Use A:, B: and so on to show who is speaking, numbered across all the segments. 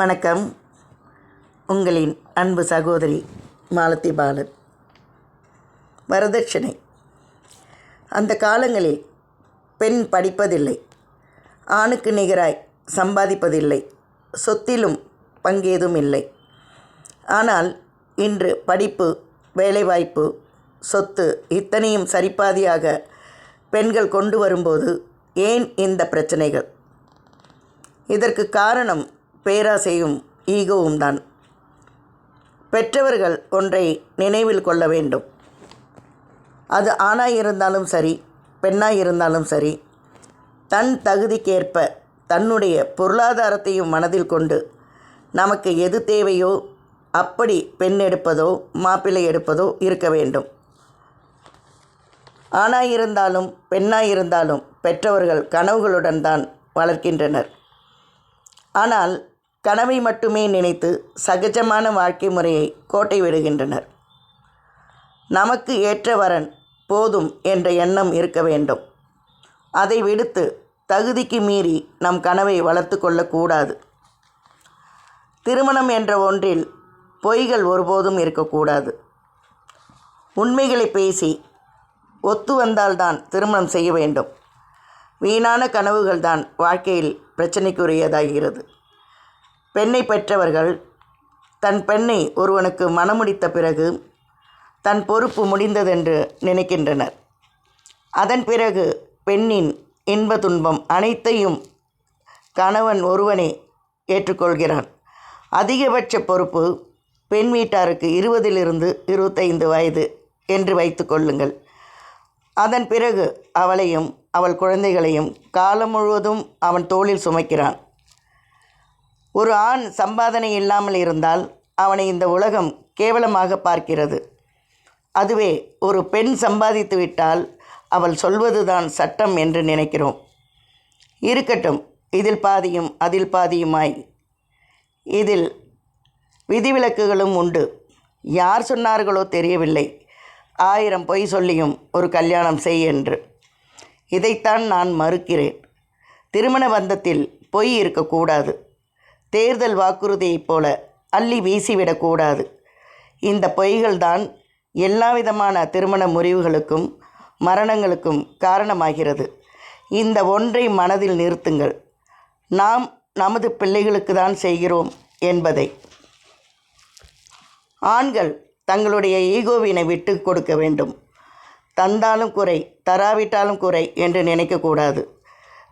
A: வணக்கம். உங்களின் அன்பு சகோதரி மாலதி பாலன் வரதட்சணை. அந்த காலங்களில் பெண் படிப்பதில்லை. ஆணுக்கு நிகராய் சம்பாதிப்பதில்லை. சொத்திலும் பங்கேதும் இல்லை. ஆனால் இன்று படிப்பு வேலைவாய்ப்பு சொத்து இத்தனையும் சரிபாதியாக பெண்கள் கொண்டு வரும்போது ஏன் இந்த பிரச்சனைகள்? இதற்கு காரணம் பேராசையும் ஈகோவும் தான். பெற்றவர்கள் ஒன்றை நினைவில் கொள்ள வேண்டும். அது ஆணாய் இருந்தாலும் சரி பெண்ணாய் இருந்தாலும் சரி தன் தகுதிக்கேற்ப தன்னுடைய பொருளாதாரத்தையும் மனதில் கொண்டு நமக்கு எது தேவையோ அப்படி பெண் எடுப்பதோ மாப்பிள்ளை எடுப்பதோ இருக்க வேண்டும். ஆணாயிருந்தாலும் பெண்ணாயிருந்தாலும் பெற்றவர்கள் கனவுகளுடன் தான் வளர்க்கின்றனர். ஆனால் கனவை மட்டுமே நினைத்து சகஜமான வாழ்க்கை முறையை கோட்டை விடுகின்றனர். நமக்கு ஏற்ற வரன் போதும் என்ற எண்ணம் இருக்க வேண்டும். அதை விடுத்து தகுதிக்கு மீறி நம் கனவை வளர்த்து கொள்ளக்கூடாது திருமணம் என்ற ஒன்றில் பொய்கள் ஒருபோதும் இருக்கக்கூடாது உண்மைகளை பேசி ஒத்து வந்தால்தான் திருமணம் செய்ய வேண்டும். வீணான கனவுகள் தான் வாழ்க்கையில் பிரச்சனைக்குரியதாகிறது. பெண்ணை பெற்றவர்கள் தன் பெண்ணை ஒருவனுக்கு மணமுடித்த பிறகு தன் பொறுப்பு முடிந்ததென்று நினைக்கின்றனர். அதன் பிறகு பெண்ணின் இன்ப துன்பம் அனைத்தையும் கணவன் ஒருவனே ஏற்றுக்கொள்கிறான். அதிகபட்ச பொறுப்பு பெண் வீட்டாருக்கு இருபதிலிருந்து இருபத்தைந்து வயது என்று வைத்து கொள்ளுங்கள். அதன் பிறகு அவளையும் அவள் குழந்தைகளையும் காலம் முழுவதும் அவன் தோளில் சுமைக்கிறான். ஒரு ஆண் சம்பாதனை இல்லாமல் இருந்தால் அவனை இந்த உலகம் கேவலமாக பார்க்கிறது. அதுவே ஒரு பெண் சம்பாதித்து விட்டால் அவள் சொல்வதுதான் சட்டம் என்று நினைக்கிறோம். இருக்கட்டும் இதில் பாதியும் அதில் பாதியுமாய். இதில் விதிவிலக்குகளும் உண்டு. யார் சொன்னார்களோ தெரியவில்லை. ஆயிரம் பொய் சொல்லியும் ஒரு கல்யாணம் செய் என்று. இதைத்தான் நான் மறுக்கிறேன். திருமண பந்தத்தில் பொய் இருக்கக்கூடாது. தேர்தல் வாக்குறுதியைப் போல அள்ளி வீசிவிடக்கூடாது. இந்த பொய்கள்தான் எல்லா விதமான திருமண முறிவுகளுக்கும் மரணங்களுக்கும் காரணமாகிறது. இந்த ஒன்றை மனதில் நிறுத்துங்கள். நாம் நமது பிள்ளைகளுக்கு தான் செய்கிறோம் என்பதை. ஆண்கள் தங்களுடைய ஈகோவினை விட்டு கொடுக்க வேண்டும். தந்தாலும் குறை தராவிட்டாலும் குறை என்று நினைக்கக்கூடாது.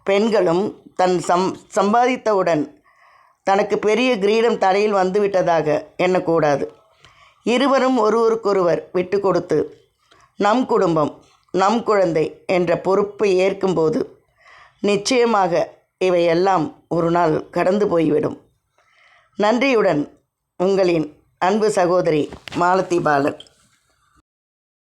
A: பெண்களும் தன் சம் சம்பாதித்தவுடன் தனக்கு பெரிய கிரீடம் தலையில் வந்துவிட்டதாக எண்ணக்கூடாது. இருவரும் ஒருவருக்கொருவர் விட்டு கொடுத்து நம் குடும்பம் நம் குழந்தை என்ற பொறுப்பை ஏற்கும்போது நிச்சயமாக இவையெல்லாம் ஒரு நாள் கடந்து போய்விடும். நன்றியுடன் உங்களின் அன்பு சகோதரி மாலத்தி பாலன்.